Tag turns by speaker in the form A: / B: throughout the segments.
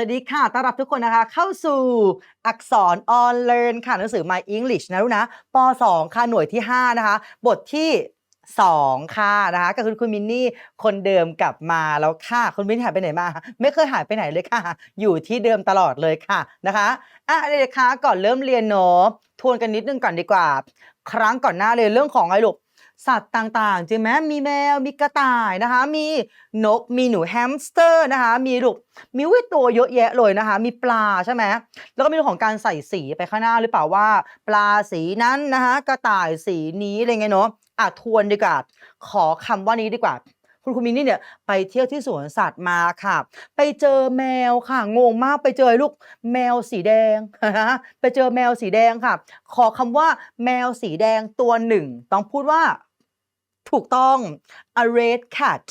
A: สวัสดีค่ะ ต้อนรับทุกคนนะคะ เข้าสู่อักษร on learn ค่ะ หนังสือ My English นะลูกนะป .2 ค่ะ หน่วยที่ 5 นะคะ บทที่ 2 ค่ะนะคะก็คือคุณมินนี่ คนเดิมกลับมาแล้วค่ะ คุณมินนี่หายไปไหนมา ไม่เคยหายไปไหนเลยค่ะ อยู่ที่เดิมตลอดเลยค่ะนะคะอะเด็กๆคะก่อนเริ่มเรียนเนาะทวนกันนิดนึงก่อนดีกว่า ครั้งก่อนหน้าเลยเรื่องของอะไรลูก สัตว์ต่างๆจริงไหมมีแมวมีกระต่ายนะคะ มีนกมีหนูแฮมสเตอร์นะคะ มีลูกมีวิตัวเยอะแยะเลยนะคะ มีปลาใช่ไหมแล้วก็มีเรื่องของการใส่สีไปข้างหน้าหรือเปล่าว่า ปลาสีนั้นนะคะกระต่ายสีนี้อะไรเงี้ยเนาะอะทวนดีกว่า ขอคำว่านี้ดีกว่าคุณคุณมินนี่เนี่ยไปเที่ยวที่สวนสัตว์มาค่ะ ไปเจอแมวค่ะงงมากไปเจอลูกแมวสีแดงไปเจอแมวสีแดงค่ะ ขอคำว่าแมวสีแดงตัวหนึ่ง ต้องพูดว่า ถูกต้อง a red cat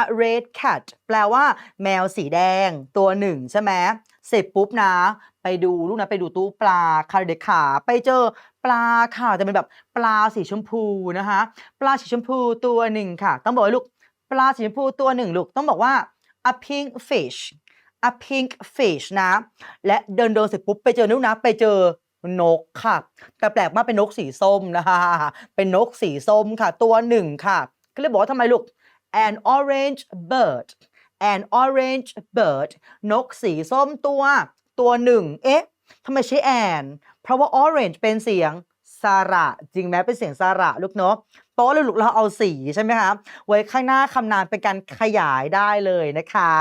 A: a red cat แปลว่า แมวสีแดง ตัวหนึ่งใช่ไหมเสร็จปุ๊บนะ ไปดูลูกนะไปดูตู้ปลาค่ะเด็กขา ไปเจอปลาค่ะจะเป็นแบบปลาสีชมพูนะคะปลาสีชมพูตัวหนึ่งค่ะ ต้องบอกว่าลูกปลาสีชมพูตัวหนึ่งลูกต้องบอกว่า a pink fish a pink fish นะ และเดินเดินเสร็จปุ๊บไปเจอนุกนะ ไปเจอ นกค่ะ แต่แปลกมากเป็นนกสีส้มนะคะ เป็นนกสีส้มค่ะ ตัวหนึ่งค่ะก็เลยบอกว่าทำไมลูก an orange bird an orange bird นกสีส้มตัว ตัวหนึ่ง เอ๊ะทำไมใช้ an เพราะว่า orange เป็นเสียงสระจริงไหมเป็นเสียงสระลูกเนาะเพราะว่าลูกเราเอาสีใช่ไหมคะไว้ข้างหน้าคำนามเป็นการขยายได้เลยนะคะ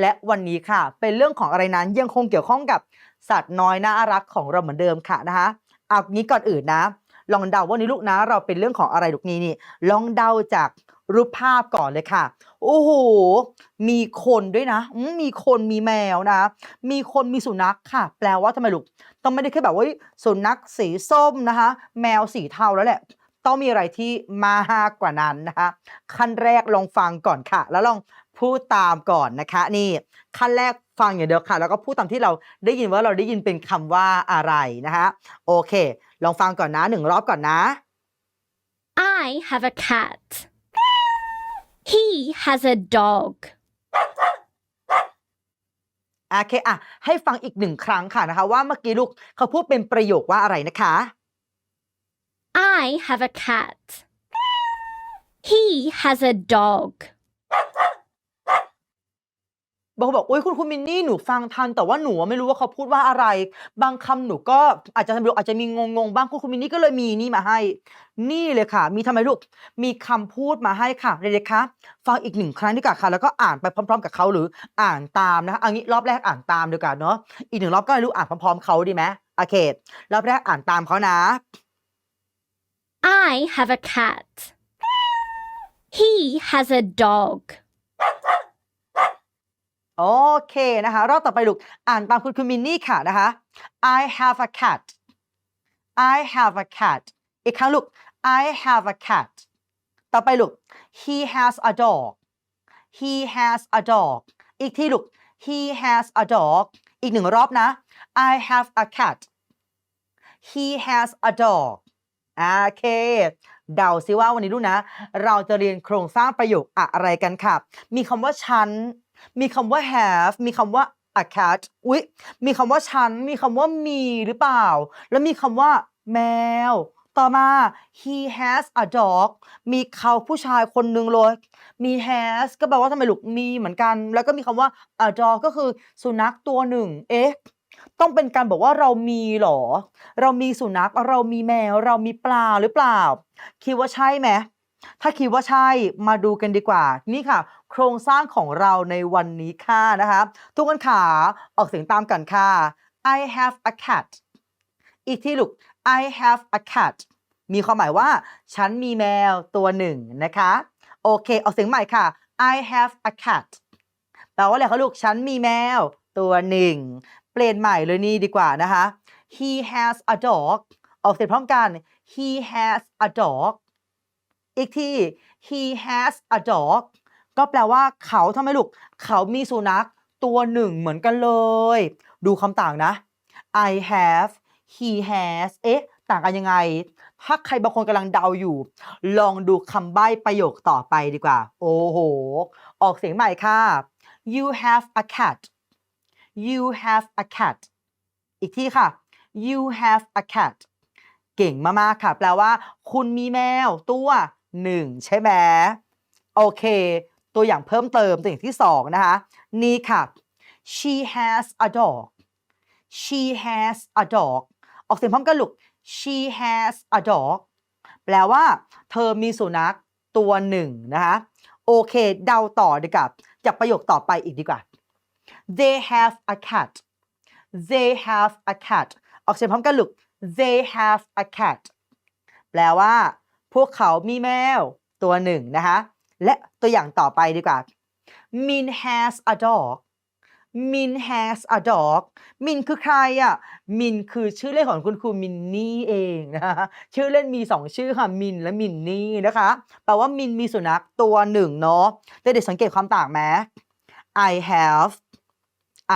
A: และวันนี้ค่ะเป็นเรื่องของอะไรนั้นยังคงเกี่ยวข้องกับ สัตว์น้อยน่ารักของเราเหมือนเดิมค่ะนะคะเอางี้ก่อนอื่นนะ ลองเดาว่านี้ลูกนะ เราเป็นเรื่องของอะไรลูกนี้นี่ ลองเดาจากรูปภาพก่อนเลยค่ะ โอ้โห มีคนด้วยนะมมีคนมีแมวนะ มีคนมีสุนัขค่ะ แปลว่าทำไมลูก ต้องไม่ได้แค่แบบว่าสุนัขสีส้มนะคะ แมวสีเทาแล้วแหละ ต้องมีอะไรที่มากกว่านั้นนะคะ ขั้นแรกลองฟังก่อนค่ะ แล้วลองพูดตามก่อนนะคะ นี่ ขั้นแรก ฟังอย่างเดียวค่ะ แล้วก็พูดตามที่เราได้ยินว่าเราได้ยินเป็นคำว่าอะไรนะคะโอเค ลองฟังก่อนนะหนึ่งรอบก่อนนะ
B: I have a cat. He has a dog.
A: โอเคอะให้ฟังอีกหนึ่งครั้งค่ะนะคะ ว่าเมื่อกี้ลูกเขาพูดเป็นประโยคว่าอะไรนะคะ
B: I have a cat. He has a dog.
A: บางคนบอกอุ้ยคุณคุณมินนี่หนูฟังทัน แต่ว่าหนูไม่รู้ว่าเขาพูดว่าอะไร บางคำหนูก็อาจจะอาจจะมีงงๆบ้างคุณคุณมินนี่ก็เลยมีนี่มาให้ นี่เลยค่ะ มีทำไมลูกมีคำพูดมาให้ค่ะเด็กๆคะฟังอีกหนึ่งครั้งดีกว่าค่ะ แล้วก็อ่านไปพร้อม ๆ กับเขาหรืออ่านตามนะคะอันนี้รอบแรกอ่านตามดีกว่าเนาะอีกหนึ่งรอบก็ให้ลูกอ่านพร้อมๆเขาดีไหมโอเครอบแรกอ่านตามเขานะ
B: I have a cat. He has a dog.
A: โอเคนะคะ รอบต่อไปลูก อ่านตามคุณคุณมินนี่ค่ะนะคะ I have a cat I have a cat อีกครั้งลูก I have a cat ต่อไปลูก He has a dog He has a dog อีกทีลูก He has a dog อีกหนึ่งรอบนะ I have a cat He has a dog โอเค เดาซิว่าวันนี้ลูกนะ เราจะเรียนโครงสร้างประโยคอะไรกันค่ะ มีคำว่าฉัน มีคำว่า have มีคำว่า a cat อุ๊ย มีคำว่าฉัน มีคำว่ามีหรือเปล่า แล้วมีคำว่าแมว ต่อมา he has a dog มีเขาผู้ชายคนหนึ่งเลย มี has ก็แปลว่าทำไมลูกมีเหมือนกัน แล้วก็มีคำว่า a dog ก็คือสุนัขตัวหนึ่ง เอ๊ะ ต้องเป็นการบอกว่าเรามีเหรอ เรามีสุนัข เรามีแมว เรามีปลาหรือเปล่า คิดว่าใช่ไหมถ้าคิดว่าใช่ มาดูกันดีกว่า นี่ค่ะ โครงสร้างของเราในวันนี้ค่ะนะคะทุกคนขาออกเสียงตามกันค่ะ I have a cat อีกที่ลูก I have a cat มีความหมายว่า ฉันมีแมวตัวหนึ่งนะคะ โอเค ออกเสียงใหม่ค่ะ I have a cat แปลว่าอะไรคะลูก ฉันมีแมวตัวหนึ่ง เปลี่ยนใหม่เลยนี่ดีกว่านะคะ He has a dog ออกเสียงพร้อมกัน He has a dog อีกที he has a dog ก็แปลว่าเขาทำไมลูก เขามีสุนัขตัวหนึ่งเหมือนกันเลย ดูคำต่างนะ I have he has เอ๊ะ ต่างกันยังไง ถ้าใครบางคนกำลังเดาอยู่ ลองดูคำใบ้ประโยคต่อไปดีกว่า โอ้โห ออกเสียงใหม่ค่ะ you have a cat you have a cat อีกที่ค่ะ you have a cat เก่งมากๆค่ะ แปลว่า คุณมีแมวตัวหนึ่งใช่ไหมโอเค ตัวอย่างเพิ่มเติมตัวอย่างที่สองนะคะนี่ค่ะ she has a dog she has a dog ออกเสียงพร้อมกันลูก she has a dog แปลว่า เธอมีสุนัขตัวหนึ่งนะคะโอเค เดาต่อดีกว่าจากประโยคต่อไปอีกดีกว่า they have a cat they have a cat ออกเสียงพร้อมกันลูก they have a cat แปลว่า พวกเขามีแมวตัวหนึ่งนะคะ และตัวอย่างต่อไปดีกว่า Min has a dog Min has a dog มินคือใครอะ มินคือชื่อเล่นของคุณครูมินนี่เองนะคะชื่อเล่นมีสองชื่อค่ะ มินและมินนี่นะคะ แปลว่ามินมีสุนัขตัวหนึ่งเนาะเด็กๆสังเกตความต่างไหม I have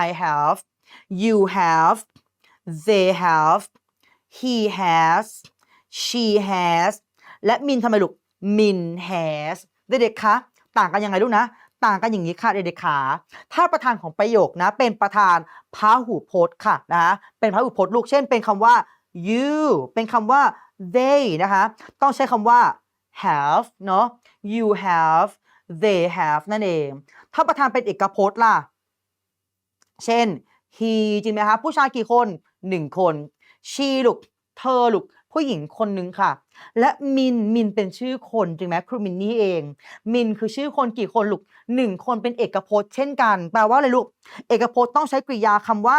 A: I have you have they have he has she has และมินทำไมลูกมิน has เด็กๆคะต่างกันยังไงลูกนะ ต่างกันอย่างนี้ค่ะเด็กๆขาถ้าประธานของประโยคนะ เป็นประธานพหูพจน์ค่ะนะคะเป็นพหูพจน์ลูกเช่น เป็นคำว่า you เป็นคำว่า they นะคะต้องใช้คำว่า have เนาะ you have they have นั่นเอง ถ้าประธานเป็นเอกพจน์ล่ะ เช่น he จริงไหมคะผู้ชายกี่คนหนึ่งคน she ลูกเธอลูก ผู้หญิงคนหนึ่งค่ะ และมินมินเป็นชื่อคนจริงไหมครูมินนี่เอง มินคือชื่อคนกี่คนลูกหนึ่งคนเป็นเอกพจน์เช่นกัน แปลว่าอะไรลูก เอกพจน์ต้องใช้กริยาคำว่า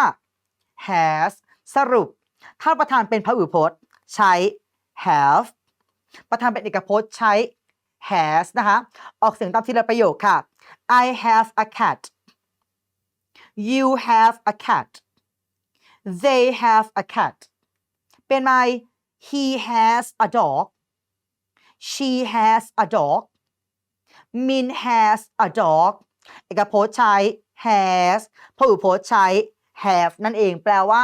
A: has สรุป ถ้าประธานเป็นพหูพจน์ใช้ have ประธานเป็นเอกพจน์ใช้ has นะคะ ออกเสียงตามทีละประโยคค่ะ I have a cat you have a cat they have a cat เป็นไหม he has a dog she has a dog min has a dog เอกพจน์ใช้ has พหูพจน์ใช้ have นั่นเองแปลว่า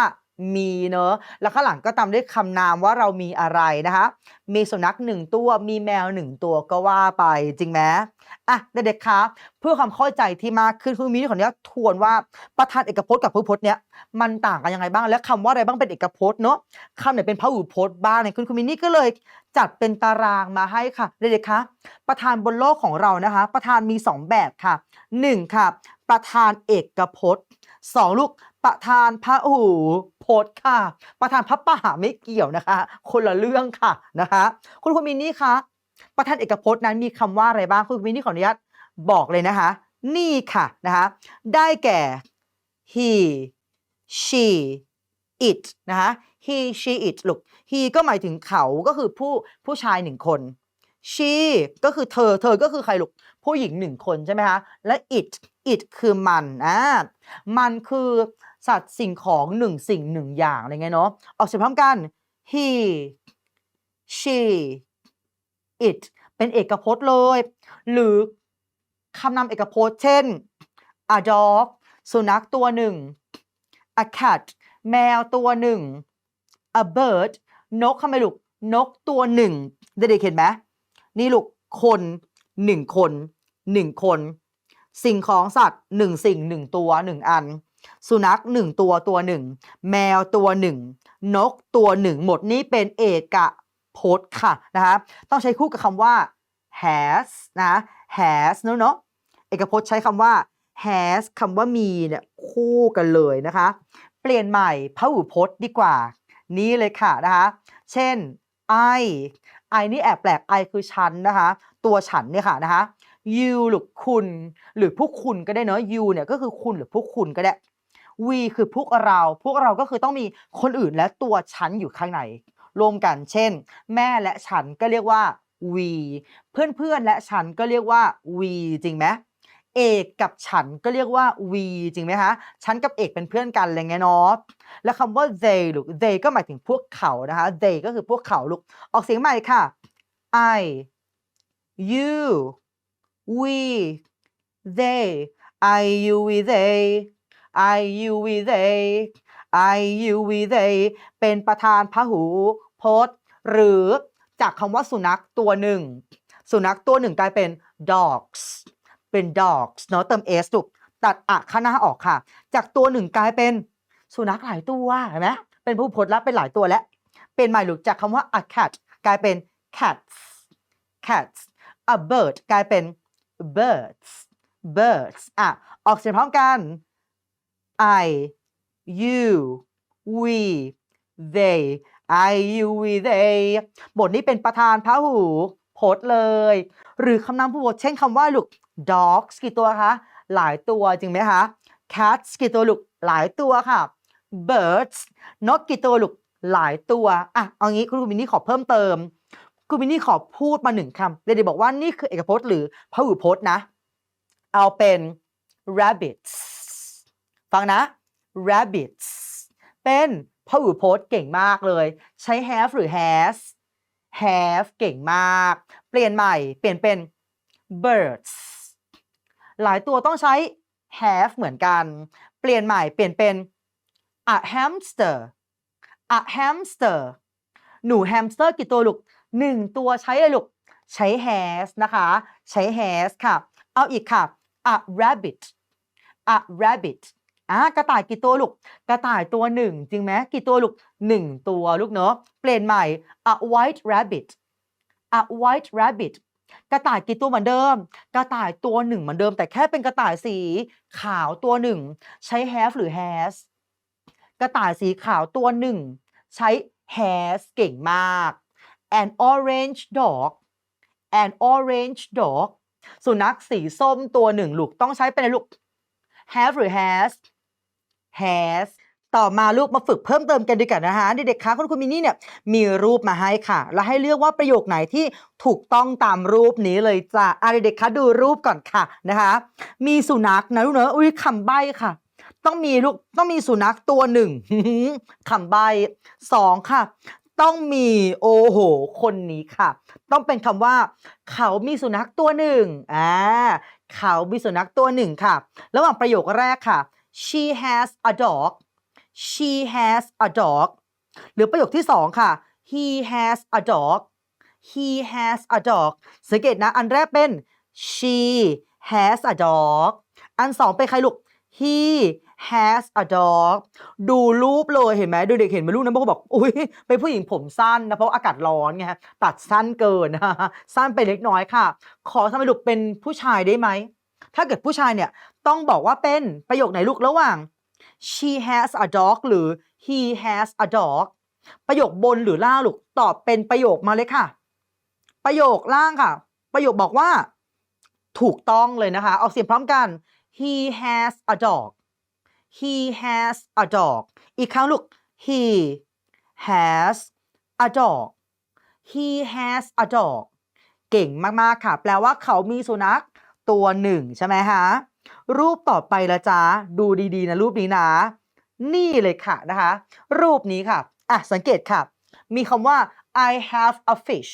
A: มีเนอะแล้วข้างหลังก็ตามด้วยคำนามว่าเรามีอะไรนะคะ มีสุนัขหนึ่งตัวมีแมวหนึ่งตัวก็ว่าไปจริงไหมอะเด็กๆครับเพื่อความเข้าใจที่มากขึ้นคุณมีขออนุญาตทวนว่าประธานเอกพจน์กับพหูพจน์เนี้ยมันต่างกันยังไงบ้าง และคำว่าอะไรบ้างเป็นเอกพจน์เนอะคำไหนเป็นพหูพจน์บ้างเนี่ยคุณคุณมินนี่ก็เลยจัดเป็นตารางมาให้ค่ะเด็กๆคะประธานบนโลกของเรานะคะ ประธานมีสองแบบค่ะหนึ่งค่ะ ประธานเอกพจน์สองลูกประธานพระหูพ จน์ค่ะ ประธานพระป่าไม่เกี่ยวนะคะ คนละเรื่องค่ะนะคะคุณคุณมินนี่คะประธานเอกพจน์นั้นมีคำว่าอะไรบ้างคุณคุณมินนี่ขออนุญาตบอกเลยนะคะ นี่ค่ะนะคะได้แก่ he she it นะคะ he she it ลูก he ก็หมายถึงเขาก็คือผู้ผู้ชายหนึ่งคน she ก็คือเธอ เธอก็คือใครลูก ผู้หญิงหนึ่งคนใช่ไหมคะ และ it it คือมันอ่ามันคือ สัตว์สิ่งของหนึ่งสิ่งหนึ่งอย่างอะไรเงี้ยเนาะออกเสียงพร้อมกัน he she it เป็นเอกพจน์เลย หรือคำนำเอกพจน์ เช่น a dog สุนัขตัวหนึ่ง a cat แมวตัวหนึ่ง a bird นกทำไมลูกนกตัวหนึ่งเด็กๆเห็นไหมนี่ลูกคนหนึ่งคนหนึ่งคน สิ่งของสัตว์หนึ่งสิ่งหนึ่งตัวหนึ่งอัน สุนัขหนึ่งตัวตัวหนึ่ง แมวตัวหนึ่ง นกตัวหนึ่ง หมดนี่เป็นเอกพจน์ค่ะนะคะต้องใช้คู่กับคำว่า has นะ has เนอะเนอะเอกพจน์ใช้คำว่า has คำว่ามีเนี่ยคู่กันเลยนะคะ เปลี่ยนใหม่พหูพจน์ดีกว่า นี่เลยค่ะนะคะเช่น I I นี่แอบแปลก I คือฉันนะคะ ตัวฉันเนี่ยค่ะนะคะ you หรือคุณ หรือพวกคุณก็ได้เนอะ you เนี่ยก็คือคุณหรือพวกคุณก็ได้ we คือพวกเรา พวกเราก็คือต้องมีคนอื่นและตัวฉันอยู่ข้างใน รวมกัน เช่น แม่และฉันก็เรียกว่า we เพื่อนๆและฉันก็เรียกว่า we จริงไหมเอกกับฉันก็เรียกว่า we จริงไหมคะ ฉันกับเอกเป็นเพื่อนกันอะไรเงี้ยเนาะ และคำว่า they ลูก they ก็หมายถึงพวกเขานะคะ they ก็คือพวกเขาลูก ออกเสียงใหม่ค่ะ I you we they I you we they I you we they I you we they เป็นประธานพหูพจน์ หรือจากคำว่าสุนัขตัวหนึ่ง สุนัขตัวหนึ่งกลายเป็น dogs เป็น dogs เนาะเติม s ลูกตัดอะข้างหน้าออกค่ะ จากตัวหนึ่งกลายเป็นสุนัขหลายตัวเห็นไหมเป็นผู้พจน์แล้วเป็นหลายตัวแล้ว เป็นหม่ลูกจากคำว่า a cat กลายเป็น cats cats a bird กลายเป็น birds birds อะ ออกเสียงพร้อมกัน I you we they I you we they บทนี้เป็นประธานพระหูพจน์เลย หรือคำนามผู้พจน์เช่นคำว่าลูก dogs กี่ตัวคะ หลายตัวจริงไหมคะ cats กี่ตัวลูก หลายตัวค่ะ birds นกกี่ตัวลูก หลายตัวอะเอางี้คุณมินนี่ขอเพิ่มเติมคุณมินนี่ขอพูดมาหนึ่งคำเดี๋ยวบอกว่านี่คือเอกพจน์หรือพหูพจน์นะ เอาเป็น rabbits ฟังนะ rabbits เป็นพหูพจน์เก่งมากเลย ใช้ have หรือ has have เก่งมาก เปลี่ยนใหม่ เปลี่ยนเป็น birds หลายตัวต้องใช้ have เหมือนกัน เปลี่ยนใหม่ เปลี่ยนเป็น a hamster a hamster หนูแฮมสเตอร์กี่ตัวลูกหนึ่งตัวใช้อะไรลูก ใช้ has นะคะ ใช้ has ค่ะ เอาอีกค่ะ a rabbit a rabbit อะกระต่ายกี่ตัวลูก กระต่ายตัวหนึ่งจริงไหมกี่ตัวลูกหนึ่งตัวลูกเนาะเปลี่ยนใหม่ a white rabbit a white rabbit กระต่ายกี่ตัวเหมือนเดิม กระต่ายตัวหนึ่งเหมือนเดิม แต่แค่เป็นกระต่ายสีขาวตัวหนึ่ง ใช้ have หรือ has กระต่ายสีขาวตัวหนึ่ง ใช้ has เก่งมาก an orange dog an orange dog สุนัขสีส้มตัวหนึ่งลูกต้องใช้เป็นลูก have หรือ has has ต่อมาลูกมาฝึกเพิ่มเติมกันดีกว่านะคะเด็กๆคะคุณคุณมินนี่เนี่ยมีรูปมาให้ค่ะ แล้วให้เลือกว่าประโยคไหนที่ถูกต้องตามรูปนี้เลยจ้ะอะเด็กๆคะดูรูปก่อนค่ะนะคะ มีสุนัขนะลูกเนอะอุ้ยคำใบ้ค่ะ ต้องมีลูกต้องมีสุนัขตัวหนึ่งคำใบ้สองค่ะ ต้องมีโอโห คนนี้ค่ะ ต้องเป็นคำว่า เขามีสุนัขตัวหนึ่งอ่าเขามีสุนัขตัวหนึ่งค่ะ ระหว่างประโยคแรกค่ะ she has a dog she has a dog หรือประโยคที่สองค่ะ he has a dog he has a dog สังเกตนะ อันแรกเป็น she has a dog อันสองเป็นใครลูก he has a dog ดูรูปเลยเห็นไหมดูเด็กเห็นไหมลูกนะบอกบอกอุ้ยเป็นผู้หญิงผมสั้นนะ เพราะอากาศร้อนไงตัดสั้นเกินสั้นไปเล็กน้อยค่ะ ขอทำไมลูกเป็นผู้ชายได้ไหม ถ้าเกิดผู้ชายเนี่ย ต้องบอกว่าเป็นประโยคไหนลูกระหว่าง she has a dog หรือ he has a dog ประโยคบนหรือล่างลูกตอบเป็นประโยคมาเลยค่ะ ประโยคล่างค่ะ ประโยคบอกว่า ถูกต้องเลยนะคะ ออกเสียงพร้อมกัน he has a dog he has a dog อีกครั้งลูก he has a dog he has a dog เก่งมาก ๆ ค่ะ แปลว่าเขามีสุนัขตัวหนึ่งใช่ไหมคะ รูปต่อไปละจ้าดูดีๆนะรูปนี้นะ นี่เลยค่ะนะคะ รูปนี้ค่ะอะสังเกตค่ะ มีคำว่า I have a fish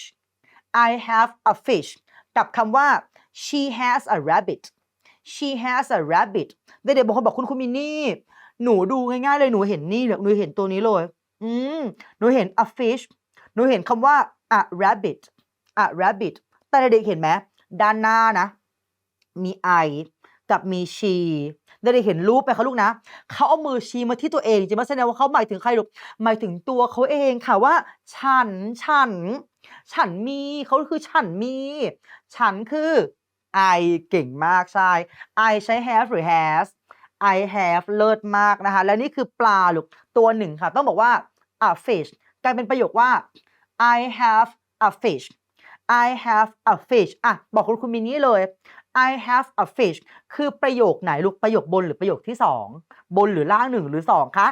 A: I have a fish กับคำว่า she has a rabbit she has a rabbit เด็กๆบางคนบอกคุณคุณมินนี่ หนูดูง่ายๆเลยหนูเห็นนี่เลยหนูเห็นตัวนี้เลย อืมหนูเห็น a fish หนูเห็นคำว่า a rabbit a rabbit แต่เด็กๆเห็นไหมด้านหน้านะ มี I กับมี she เด็กๆเห็นรูปไปคะลูกนะ เขาเอามือชี้มาที่ตัวเองจะมแสดงว่าเขาหมายถึงใครลูกหมายถึงตัวเขาเองค่ะว่า ฉันฉัน ฉันมีเขาคือฉันมี ฉันคือ I เก่งมากใช่ I ใช้ have หรือ has I have เลิศมากนะคะ และนี่คือปลาลูกตัวหนึ่งค่ะ ต้องบอกว่า a fish กลายเป็นประโยคว่า I have a fish I have a fish อะ บอกคุณคุณมินนี่เลย I have a fish คือประโยคไหนลูกประโยคบนหรือประโยคที่สองบนหรือล่างหนึ่งหรือสองคะ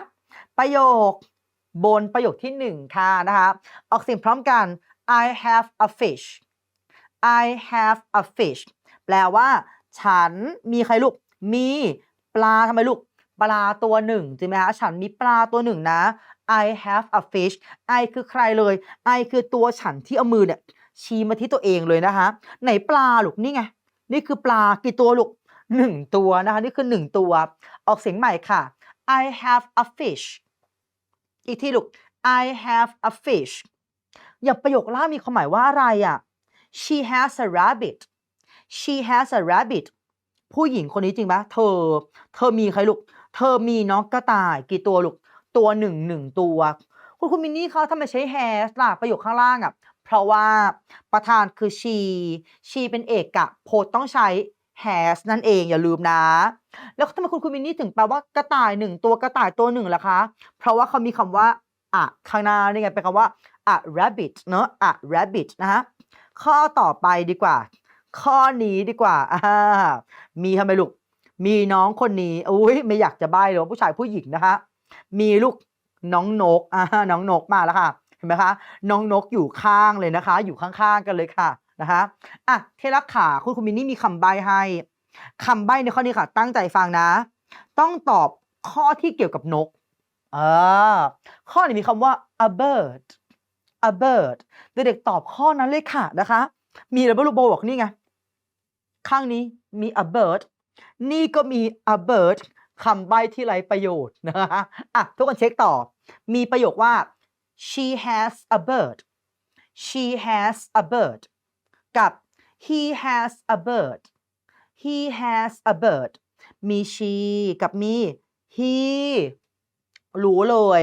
A: ประโยคบนประโยคที่หนึ่งค่ะนะคะออกเสียงพร้อมกัน I have a fish I have a fish แปลว่า ฉันมีใครลูก มีปลาทำไมลูก ปลาตัวหนึ่งจริงไหมคะฉันมีปลาตัวหนึ่งนะ I have a fish I คือใครเลย I คือตัวฉันที่เอามือเนี่ยชี้มาที่ตัวเองเลยนะคะ ไหนปลาลูกนี่ไง นี่คือปลากี่ตัวลูกหนึ่งตัวนะคะ นี่คือหนึ่งตัว ออกเสียงใหม่ค่ะ I have a fish อีกทีลูก I have a fish อย่างประโยคล่างมีความหมายว่าอะไรอะ she has a rabbit she has a rabbit ผู้หญิงคนนี้จริงปะเธอ เธอมีใครลูก เธอมีน้องกระต่ายกี่ตัวลูก ตัวหนึ่งหนึ่งตัว คุณคุณมินนี่เขาทำไมใช้ has ล่ะประโยคข้างล่างอะ เพราะว่าประธานคือ she she เป็นเอกอะโพสต้องใช้ has นั่นเองอย่าลืมนะ แล้วทำไมคุณคุณมินนี่ถึงแปลว่ากระต่ายหนึ่งตัวกระต่ายตัวหนึ่งล่ะคะ เพราะว่าเขามีคำว่าอะข้างหน้านี่ไงเป็นคำว่า a rabbit เนอะ a rabbit นะฮะข้อต่อไปดีกว่า ข้อนี้ดีกว่าอ่ามีทำไมลูก มีน้องคนนี้อุ้ยไม่อยากจะใบ้เลยว่าผู้ชายผู้หญิงนะคะ มีลูกน้องนกอ่าน้องนกมาแล้วค่ะ เห็นไหมคะน้องนกอยู่ข้างเลยนะคะ อยู่ข้างๆกันเลยค่ะนะคะอะเทลักขาคุณคุณมินนี่มีคำใบ้ให้คำใบ้ในข้อนี้ค่ะ ตั้งใจฟังนะ ต้องตอบข้อที่เกี่ยวกับนกเออข้อนี้มีคำว่า a bird a bird เด็กๆตอบข้อนั้นเลยค่ะนะคะ มีแล้วลูกโบบอกนี่ไง ข้างนี้มี a bird นี่ก็มี a bird คำใบ้ที่ไรประโยชน์นะคะอะทุกคนเช็คต่อ มีประโยคว่า she has a bird she has a bird กับ he has a bird he has a bird มี she กับมี he หรูเลย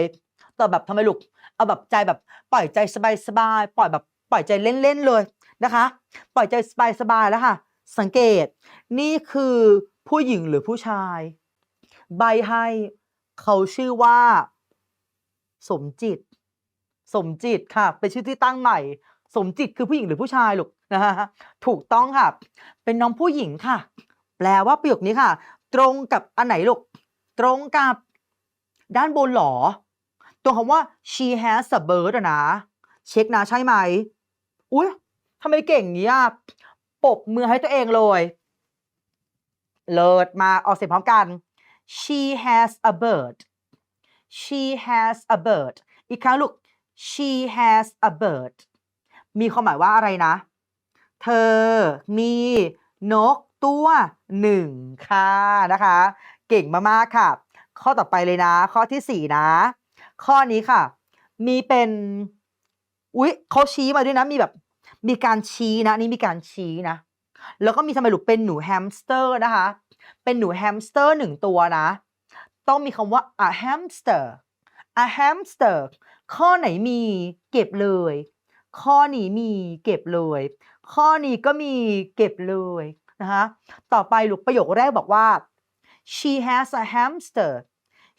A: ต่อแบบทำไมลูก เอาแบบใจแบบปล่อยใจสบายๆ ปล่อยแบบปล่อยใจเล่นๆเลยนะคะ ปล่อยใจสบายๆแล้วค่ะ สังเกต นี่คือผู้หญิงหรือผู้ชาย ใบให้เขาชื่อว่า สมจิต สมจิตค่ะ เป็นชื่อที่ตั้งใหม่ สมจิตคือผู้หญิงหรือผู้ชายลูกนะฮะถูกต้องค่ะ เป็นน้องผู้หญิงค่ะ แปลว่าประโยคนี้ค่ะ ตรงกับอันไหนลูกตรงกับด้านบนหรอตรงคำว่า she has a bird นะ เช็คนะใช่ไหมอุ๊ยทำไมเก่งอย่างนี้อะปบมือให้ตัวเองเลย เลิศมาออกเสียงพร้อมกัน she has a bird she has a bird อีกครั้งลูก she has a bird มีความหมายว่าอะไรนะ เธอมีนกตัวหนึ่งค่ะนะคะ เก่งมากๆค่ะ ข้อต่อไปเลยนะ ข้อที่สี่นะ ข้อนี้ค่ะ มีเป็นอุ๊ยเขาชี้มาด้วยนะ มีแบบมีการชี้นะ นี่มีการชี้นะ แล้วก็มีทำไมลูกเป็นหนูแฮมสเตอร์นะคะ เป็นหนูแฮมสเตอร์หนึ่งตัวนะ ต้องมีคำว่า a hamster a hamster ข้อไหนมีเก็บเลย ข้อนี้มีเก็บเลย ข้อนี้ก็มีเก็บเลยนะคะต่อไปลูกประโยคแรกบอกว่า she has a hamster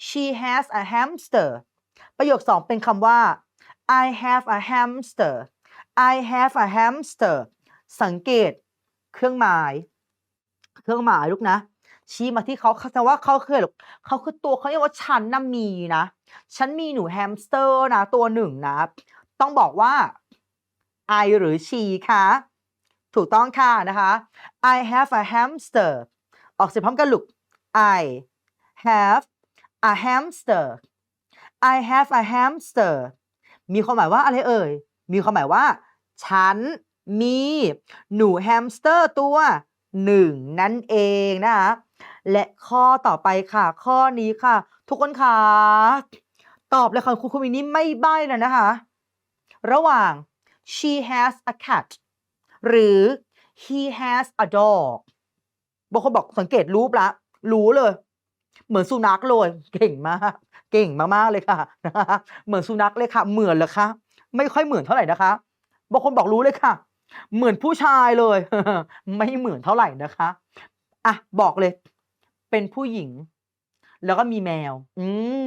A: she has a hamster ประโยคสองเป็นคำว่า I have a hamster I have a hamster สังเกตเครื่องหมาย เครื่องหมายลูกนะ ชี้มาที่เขาเขาแต่ว่าเขาคือลูกเขาคือตัวเขาเรียกว่าฉันน่ะมีนะ ฉันมีหนูแฮมสเตอร์นะตัวหนึ่งนะ ต้องบอกว่า I หรือ she คะถูกต้องค่ะนะคะ I have a hamster ออกเสียงพร้อมกันลูก I have a hamster I have a hamster มีความหมายว่าอะไรเอ่ย มีความหมายว่า ฉันมีหนูแฮมสเตอร์ตัวหนึ่งนั่นเองนะคะและข้อต่อไปค่ะ ข้อนี้ค่ะ ทุกคนคะ ตอบเลยค่ะคุณคุณมินนี่ไม่ใบ้แล้วนะคะ ระหว่าง she has a cat หรือ he has a dog บางคนบอกสังเกตรูปละ รู้เลย เหมือนสุนัขเลย เก่งมาก เก่งมากๆเลยค่ะนะคะเหมือนสุนัขเลยค่ะ เหมือนเหรอคะ ไม่ค่อยเหมือนเท่าไหร่นะคะ บางคนบอกรู้เลยค่ะ เหมือนผู้ชายเลย ไม่เหมือนเท่าไหร่นะคะ อะ บอกเลย เป็นผู้หญิง แล้วก็มีแมว อืม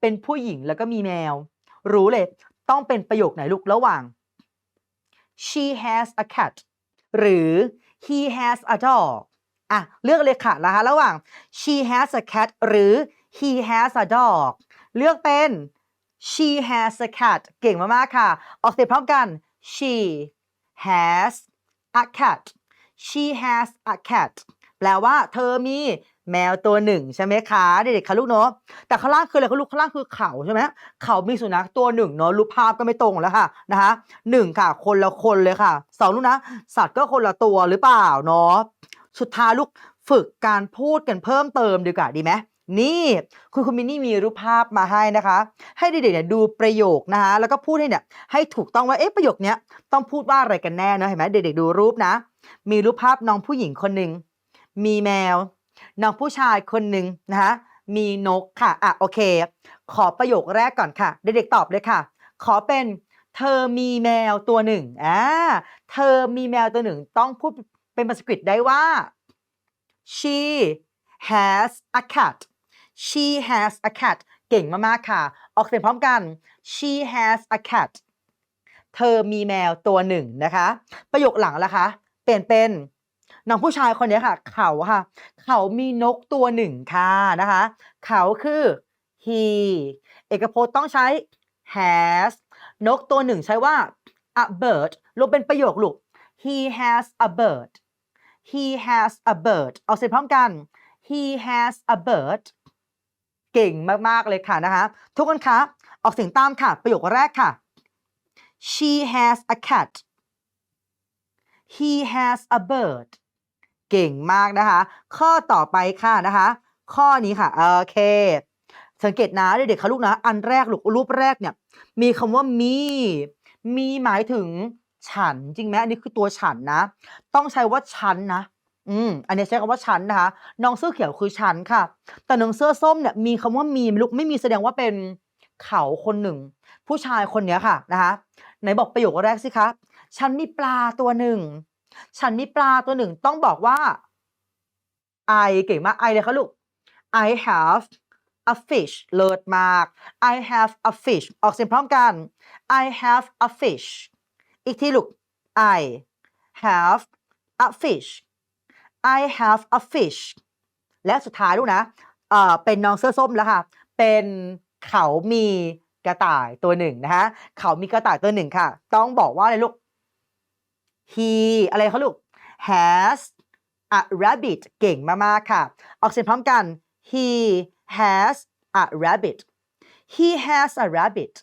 A: เป็นผู้หญิงแล้วก็มีแมว รู้เลย ต้องเป็นประโยคไหนลูกระหว่าง she has a cat หรือ he has a dog อะ เลือกเลยค่ะนะคะระหว่าง she has a cat หรือ he has a dog เลือกเป็น she has a cat เก่งมากๆค่ะ ออกเสียงพร้อมกัน she has a cat she has a cat แปลว่าเธอมี แมวตัวหนึ่งใช่ไหมคะเด็กๆคะลูกเนาะแต่ข้างล่างคืออะไรคะลูกข้างล่างคือเขาใช่ไหมเขามีสุนัขตัวหนึ่งเนาะรูปภาพก็ไม่ตรงแล้วค่ะนะคะหนึ่งค่ะ คนละคนเลยค่ะสองลูกนะ สัตว์ก็คนละตัวหรือเปล่าเนาะสุดท้ายลูกฝึกการพูดกันเพิ่มเติมดีกว่าดีไหมนี่คุณคุณมินนี่มีรูปภาพมาให้นะคะ ให้เด็กๆเนี่ยดูประโยคนะคะแล้วก็พูดให้เนี่ยให้ถูกต้องว่าเอ๊ะประโยคเนี้ยต้องพูดว่าอะไรกันแน่เนอะเห็นไหมเด็กๆดูรูปนะ มีรูปภาพน้องผู้หญิงคนหนึ่งมีแมว น้องผู้ชายคนหนึ่งนะคะมีนกค่ะอะโอเค ขอประโยคแรกก่อนค่ะ เด็กๆตอบเลยค่ะ ขอเป็นเธอมีแมวตัวหนึ่งอ่าเธอมีแมวตัวหนึ่งต้องพูดเป็นภาษาอังกฤษได้ว่า she has a cat she has a cat เก่งมากๆค่ะ ออกเสียงพร้อมกัน she has a cat เธอมีแมวตัวหนึ่งนะคะ ประโยคหลังละคะ เปลี่ยนเป็น น้องผู้ชายคนนี้ค่ะ เขาค่ะ เขามีนกตัวหนึ่งค่ะนะคะ เขาคือ he เอกพจน์ต้องใช้ has นกตัวหนึ่งใช้ว่า a bird รวมเป็นประโยคลูก he has a bird he has a bird เอาเสียงพร้อมกัน he has a bird เก่งมาก ๆ เลยค่ะนะคะ ทุกคนคะออกเสียงตามค่ะ ประโยคแรกค่ะ she has a cat he has a bird เก่งมากนะคะ ข้อต่อไปค่ะนะคะ ข้อนี้ค่ะโอเค สังเกตนะเด็กๆคะลูกนะ อันแรกลูกรูปแรกเนี่ย มีคำว่ามี มีหมายถึงฉันจริงไหมอันนี้คือตัวฉันนะ ต้องใช้ว่าฉันนะ อืม อันนี้ใช้คำว่าฉันนะคะ น้องเสื้อเขียวคือฉันค่ะ แต่น้องเสื้อส้มเนี่ยมีคำว่ามีลูกไม่มีแสดงว่าเป็นเขาคนหนึ่ง ผู้ชายคนเนี้ยค่ะนะคะไหนบอกประโยคแรกสิคะ ฉันมีปลาตัวหนึ่ง ฉันมีปลาตัวหนึ่งต้องบอกว่า I เก่งมาก I เลยค่ะลูก I have a fish เลิศมาก I have a fish ออกเสียงพร้อมกัน I have a fish อีกทีลูก I have a fish I have a fish และสุดท้ายลูกนะเอ่อเป็นน้องเสื้อส้มแล้วค่ะ เป็นเขามีกระต่ายตัวหนึ่งนะคะเขามีกระต่ายตัวหนึ่งค่ะ ต้องบอกว่าอะไรลูก he อะไรเขาลูก has a rabbit เก่งมากๆค่ะ ออกเสียงพร้อมกัน he has a rabbit he has a rabbit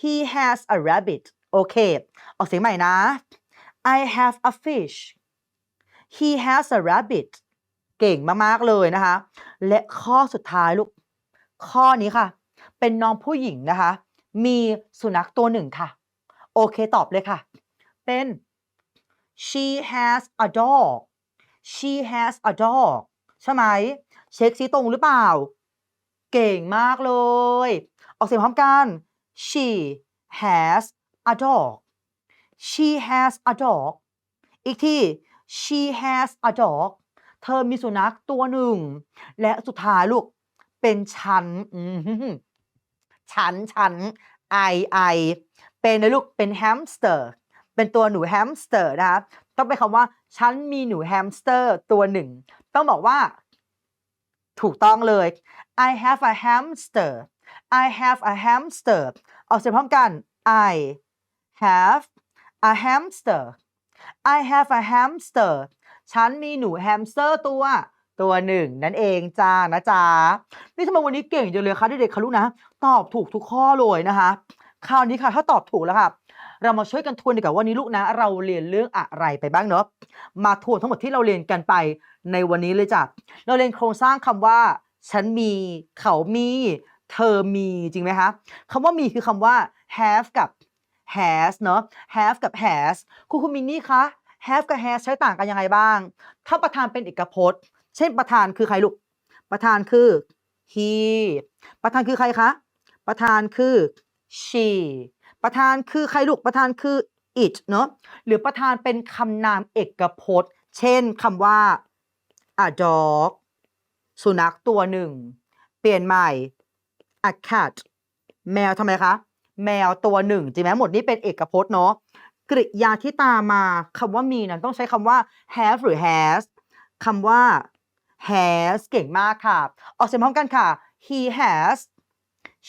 A: he has a rabbit โอเค ออกเสียงใหม่นะ I have a fish he has a rabbit เก่งมากๆเลยนะคะ และข้อสุดท้ายลูก ข้อนี้ค่ะ เป็นน้องผู้หญิงนะคะ มีสุนัขตัวหนึ่งค่ะ โอเคตอบเลยค่ะ เป็น she has a dog she has a dog ใช่ไหม เช็คซิตรงหรือเปล่า เก่งมากเลย ออกเสียงพร้อมกัน she has a dog she has a dog อีกที she has a dog เธอมีสุนัขตัวหนึ่ง และสุดท้ายลูก เป็นฉันอืมฉันฉัน I I เป็นนะลูกเป็นแฮมสเตอร์ เป็นตัวหนูแฮมสเตอร์นะคะต้องเป็นคำว่าฉันมีหนูแฮมสเตอร์ตัวหนึ่ง ต้องบอกว่า ถูกต้องเลย I have a hamster I have a hamster ออกเสียงพร้อมกัน I have a hamster I have a hamster ฉันมีหนูแฮมสเตอร์ตัวตัวหนึ่งนั่นเองจ้านะจ๊ะนี่ทำไมวันนี้เก่งจังเลยคะเด็กๆคะลูกนะ ตอบถูกทุกข้อเลยนะคะ คราวนี้ค่ะถ้าตอบถูกแล้วค่ะ เรามาช่วยกันทวนดีกว่าวันนี้ลูกนะ เราเรียนเรื่องอะไรไปบ้างเนาะมาทวนทั้งหมดที่เราเรียนกันไปในวันนี้เลยจ้ะเราเรียนโครงสร้างคำว่า ฉันมีเขามี เธอมีจริงไหมคะคำว่ามีคือคำว่า have กับ has เนาะ have กับ has ครูคุณมินนี่คะ have กับ has ใช้ต่างกันยังไงบ้าง ถ้าประธานเป็นเอกพจน์ เช่นประธานคือใครลูก ประธานคือ he ประธานคือใครคะ ประธานคือ she ประธานคือใครลูกประธานคือ it เนาะหรือประธานเป็นคำนามเอกพจน์ เช่นคำว่า a dog สุนัขตัวหนึ่ง เปลี่ยนใหม่ a cat แมวทำไมคะ แมวตัวหนึ่งจริงไหมหมดนี้เป็นเอกพจน์เนาะกริยาที่ตามมาคำว่ามีนั้นต้องใช้คำว่า have หรือ has คำว่า has เก่งมากค่ะ ออกเสียงพร้อมกันค่ะ he has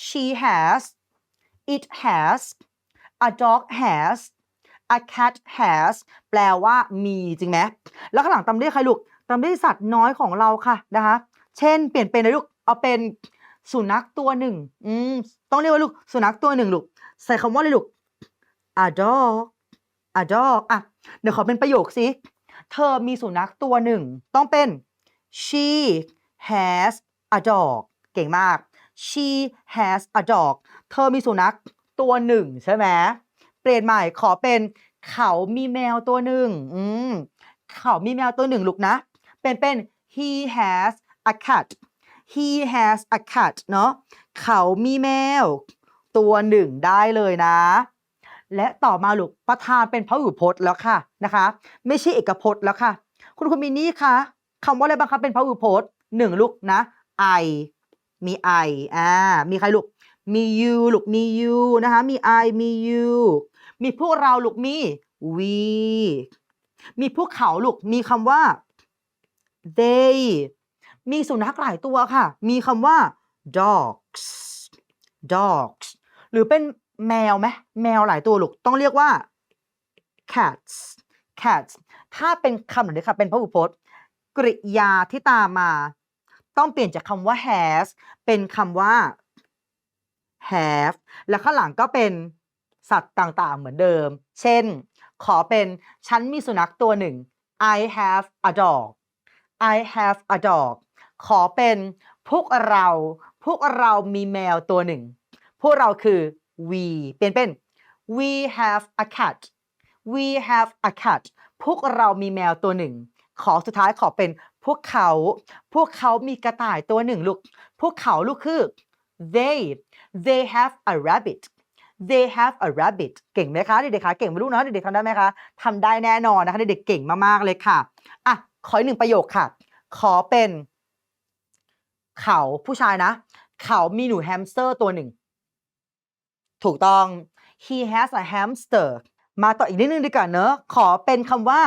A: she has it has a dog has a cat has แปลว่ามีจริงไหมแล้วข้างหลังตามด้วยใครลูกตามด้วยสัตว์น้อยของเราค่ะนะคะ เช่น เปลี่ยนเป็นนะลูกเอาเป็นสุนัขตัวหนึ่งอืมต้องเรียกว่าลูกสุนัขตัวหนึ่งลูกใส่คำว่าอะไรลูก a dog a dog อะเดี๋ยวขอเป็นประโยคสิเธอมีสุนัขตัวหนึ่ง ต้องเป็น she has a dog เก่งมาก she has a dog เธอมีสุนัขตัวหนึ่งใช่ไหมเปลี่ยนใหม่ขอเป็นเขามีแมวตัวหนึ่งอืมเขามีแมวตัวหนึ่งลูกนะเป็นเป็นเป็น he has a cat he has a cat เนาะเขามีแมว ตัวหนึ่งได้เลยนะ และต่อมาลูกประธานเป็นพหุพจน์แล้วค่ะนะคะ ไม่ใช่เอกพจน์แล้วค่ะ คุณคุณมินนี่คะคำว่าอะไรบ้างคะเป็นพหุพจน์หนึ่งลูกนะ I มี I อ่า มีใครลูก มี you ลูก มี you นะคะ มี I มี you มีพวกเราลูก มี we มีพวกเขาลูก มีคำว่า they มีสุนัขหลายตัวค่ะ มีคำว่า dogs dogs หรือเป็นแมวไหมแมวหลายตัวลูก ต้องเรียกว่า cats cats ถ้าเป็นคำแบบนี้ค่ะเป็นพหูพจน์ กริยาที่ตามมา ต้องเปลี่ยนจากคำว่า has เป็นคำว่า have แล้วข้างหลังก็เป็นสัตว์ต่างๆ เหมือนเดิม เช่น ขอเป็นฉันมีสุนัขตัวหนึ่ง I have a dog I have a dog ขอเป็นพวกเรา พวกเรามีแมวตัวหนึ่ง พวกเราคือ we เปลี่ยนเป็น we have a cat we have a cat พวกเรามีแมวตัวหนึ่ง ขอสุดท้ายขอเป็น พวกเขา พวกเขามีกระต่ายตัวหนึ่งลูก พวกเขาลูกคือ they they have a rabbit they have a rabbit เก่งไหมคะเด็กๆคะเก่งไหมลูกเนาะเด็กๆทำได้ไหมคะทำได้แน่นอนนะคะเด็กๆเก่งมากๆเลยค่ะอะขออีกหนึ่งประโยคค่ะ ขอเป็น เขาผู้ชายนะ เขามีหนูแฮมสเตอร์ตัวหนึ่ง ถูกต้อง he has a hamster มาต่ออีกนิดนึงดีกว่าเนอะขอเป็นคำว่า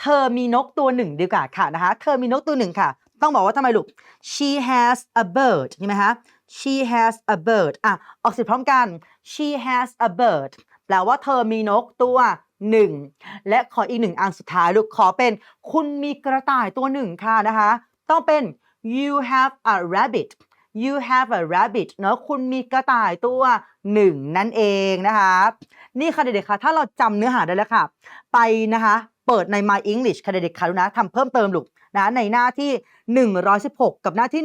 A: เธอมีนกตัวหนึ่งดีกว่าค่ะนะคะ เธอมีนกตัวหนึ่งค่ะ ต้องบอกว่าทำไมลูก she has a bird ใช่ไหมคะ she has a bird อะออกเสียงพร้อมกัน she has a bird แปลว่าเธอมีนกตัวหนึ่งและขออีกหนึ่งอันสุดท้ายลูกขอเป็น คุณมีกระต่ายตัวหนึ่งค่ะนะคะ ต้องเป็น you have a rabbit you have a rabbit เนอะคุณมีกระต่ายตัวหนึ่งนั่นเองนะคะ นี่ค่ะเด็กๆค่ะถ้าเราจำเนื้อหาได้แล้วค่ะ ไปนะคะ เปิดใน My English ค่ะเด็กๆค่ะดูนะทำเพิ่มเติมลูกนะในหน้าที่ 116 กับหน้าที่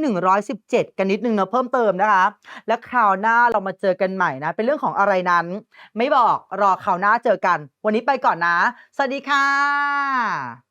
A: 117 กันนิดนึงเนอะเพิ่มเติมนะคะ และคราวหน้าเรามาเจอกันใหม่นะ เป็นเรื่องของอะไรนั้น ไม่บอกรอคราวหน้าเจอกัน วันนี้ไปก่อนนะ สวัสดีค่ะ